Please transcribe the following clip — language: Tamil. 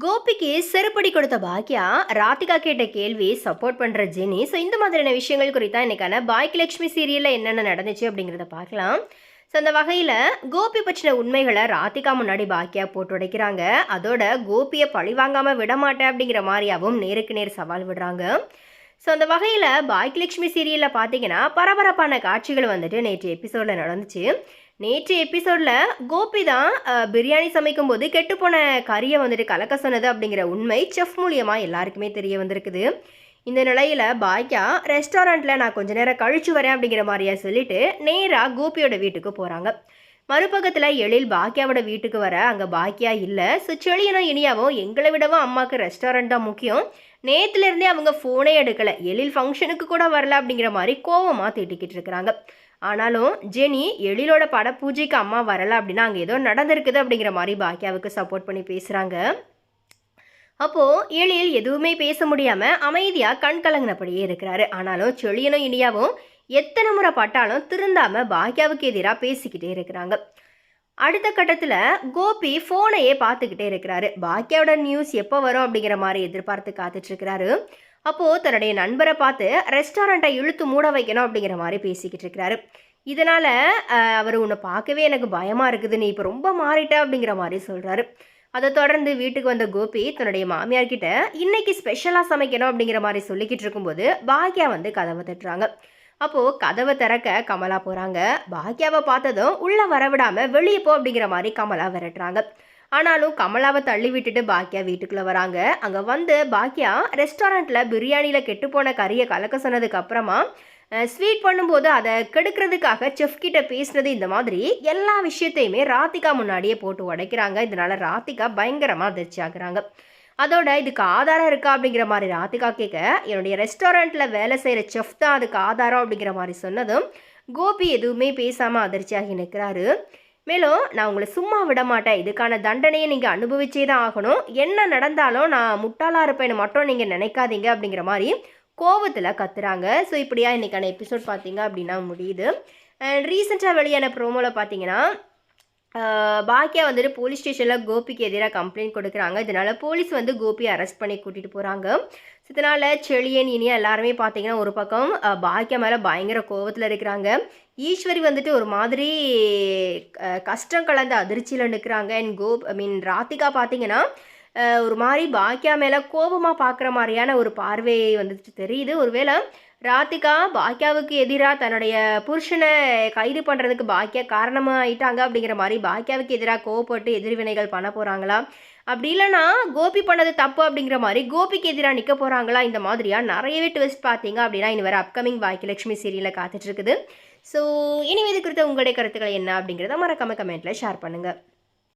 கோபிக்கு செருப்படி கொடுத்த பாக்கியா ராதிகா கேட்ட கேள்வி சப்போர்ட் பண்ற ஜெனி. ஸோ இந்த மாதிரியான விஷயங்கள் குறித்தா இன்னைக்கான பாக்கியலட்சுமி சீரியல்ல என்னென்ன நடந்துச்சு அப்படிங்கிறத பார்க்கலாம். ஸோ அந்த வகையில் கோபி பற்றின உண்மைகளை ராதிகா முன்னாடி பாக்கியா போட்டு உடைக்கிறாங்க. அதோட கோபியை பழி வாங்காம விட மாட்டேன் அப்படிங்கிற மாதிரியாவும் நேருக்கு நேர் சவால் விடுறாங்க. ஸோ அந்த வகையில் பாக்கியலட்சுமி சீரியலில் பார்த்தீங்கன்னா பரபரப்பான காட்சிகள் வந்துட்டு நேற்று எபிசோடில் நடந்துச்சு. நேற்று எபிசோடில் கோபி தான் பிரியாணி சமைக்கும் போது கெட்டுப்போன கறியை வந்துட்டு கலக்க சொன்னது அப்படிங்கிற உண்மை செஃப் மூலியமாக எல்லாருக்குமே தெரிய வந்திருக்குது. இந்த நிலையில் பாக்யா ரெஸ்டாரண்ட்டில் நான் கொஞ்ச நேரம் கழிச்சு வரேன் அப்படிங்கிற மாதிரியா சொல்லிட்டு நேராக கோபியோட வீட்டுக்கு போகிறாங்க மறுபக்கத்தில் எழில் பாக்கியாவோட வீட்டுக்கு வர அங்கே பாக்கியா இல்லை. ஸோ செழியனும் இனியாவும் எங்களை விடவும் அம்மாவுக்கு ரெஸ்டாரண்ட் தான் முக்கியம். நேற்றுலேருந்தே அவங்க ஃபோனே எடுக்கலை. எழில் ஃபங்க்ஷனுக்கு கூட வரல அப்படிங்கிற மாதிரி கோவமாக திட்டிக்கிட்டு இருக்கிறாங்க. ஆனாலும் ஜெனி எழிலோட பட பூஜைக்கு அம்மா வரலை அப்படின்னா அங்கே ஏதோ நடந்திருக்குது அப்படிங்கிற மாதிரி பாக்கியாவுக்கு சப்போர்ட் பண்ணி பேசுகிறாங்க அப்போது எழில் எதுவுமே பேச முடியாமல் அமைதியாக கண் கலங்கினபடியே இருக்கிறாரு. ஆனாலும் செழியனும் இனியாவும் எத்தனை முறை பட்டாலும் திருந்தாமல் பாக்கியாவுக்கு எதிராக பேசிக்கிட்டே இருக்கிறாங்க. அடுத்த கட்டத்தில் கோபி ஃபோனையே பார்த்துக்கிட்டே இருக்கிறாரு. பாக்கியாவோட நியூஸ் எப்போ வரும் அப்படிங்கிற மாதிரி எதிர்பார்த்து காத்துட்ருக்கிறாரு அப்போது தன்னுடைய நண்பரை பார்த்து ரெஸ்டாரண்ட்டை இழுத்து மூட வைக்கணும் அப்படிங்கிற மாதிரி பேசிக்கிட்டு இருக்கிறாரு. இதனால் அவர் உன்னை பார்க்கவே எனக்கு பயமாக இருக்குது. நீ இப்போ ரொம்ப மாறிட்ட அப்படிங்கிற மாதிரி சொல்கிறாரு அதை தொடர்ந்து வீட்டுக்கு வந்த கோபி தன்னுடைய மாமியார் கிட்ட இன்னைக்கு ஸ்பெஷலாக சமைக்கணும் அப்படிங்கிற மாதிரி சொல்லிக்கிட்டு இருக்கும்போது பாக்யா வந்து கதவை தட்டுறாங்க. அப்போது கதவை திறக்க கமலா போகிறாங்க பாக்யாவை பார்த்ததும் உள்ளே வரவிடாமல் வெளியே போ அப்படிங்கிற மாதிரி கமலா விரட்டுறாங்க. ஆனாலும் கமலாவை தள்ளி விட்டுட்டு பாக்கியா வீட்டுக்குள்ளே வராங்க. அங்கே வந்து பாக்கியா ரெஸ்டாரண்ட்டில் பிரியாணியில் கெட்டுப்போன கறியை கலக்க சொன்னதுக்கு அப்புறமா ஸ்வீட் பண்ணும்போது அதை கெடுக்கிறதுக்காக செஃப் கிட்ட பேசினது இந்த மாதிரி எல்லா விஷயத்தையுமே ராத்திகா முன்னாடியே போட்டு உடைக்கிறாங்க. இதனால ராத்திகா பயங்கரமாக அதிர்ச்சி ஆகுறாங்க. அதோட இதுக்கு ஆதாரம் இருக்கா அப்படிங்கிற மாதிரி ராதிகா கேட்க என்னுடைய ரெஸ்டாரண்ட்டில் வேலை செய்கிற செஃப் தான் அதுக்கு ஆதாரம் அப்படிங்கிற மாதிரி சொன்னதும் கோபி எதுவுமே பேசாமல் அதிர்ச்சியாகி நிற்கிறாரு மேலும் நான் உங்களை சும்மா விட மாட்டேன் இதுக்கான தண்டனையை நீங்கள் அனுபவிச்சே தான் ஆகணும். என்ன நடந்தாலும் நான் முட்டாளாக இருப்பேன்னு மட்டும் நீங்கள் நினைக்காதீங்க அப்படிங்கிற மாதிரி கோவத்தில் கத்துறாங்க. ஸோ இப்படியா இன்றைக்கான எபிசோட் பார்த்தீங்க அப்படின்னா முடியுது. அண்ட் ரீசெண்டாக வெளியான ப்ரோமோவில் பார்த்தீங்கன்னா பாக்கியா வந்துட்டு போலீஸ் ஸ்டேஷனில் கோபிக்கு எதிராக கம்ப்ளைண்ட் கொடுக்குறாங்க. இதனால் போலீஸ் வந்து கோபியை அரெஸ்ட் பண்ணி கூட்டிகிட்டு போகிறாங்க இதனால் செழியன் இனியா எல்லாருமே பார்த்தீங்கன்னா ஒரு பக்கம் பாக்கியா மேலே பயங்கர கோபத்தில் இருக்கிறாங்க. ஈஸ்வரி வந்துட்டு ஒரு மாதிரி கஷ்டம் கலந்த அதிர்ச்சியில் நிற்கிறாங்க அண்ட் கோப் ஐ மீன் ராதிகா பார்த்தீங்கன்னா ஒரு மாதிரி பாக்கியா மேலே கோபமாக பார்க்குற மாதிரியான ஒரு பார்வையை வந்துட்டு தெரியுது. ஒருவேளை ராதிகா பாக்கியாவுக்கு எதிராக தன்னுடைய புருஷனை கைது பண்ணுறதுக்கு பாக்கியா காரணமாக ஆயிட்டாங்க அப்படிங்கிற மாதிரி பாக்கியாவுக்கு எதிராக கோவப்பட்டு எதிர்வினைகள் பண்ண போகிறாங்களா அப்படி இல்லைன்னா கோபி பண்ணது தப்பு அப்படிங்கிற மாதிரி கோபிக்கு எதிராக நிற்க போகிறாங்களா இந்த மாதிரியாக நிறையவே ட்விஸ்ட் பார்த்தீங்க அப்படின்னா இனி வர அப்கமிங் பாக்கியலட்சுமி சீரியலில் காத்துட்ருக்குது ஸோ இனிமே இது குறித்த உங்களுடைய கருத்துக்கள் என்ன அப்படிங்கிறத மறக்காம கமெண்ட்டில் ஷேர் பண்ணுங்கள்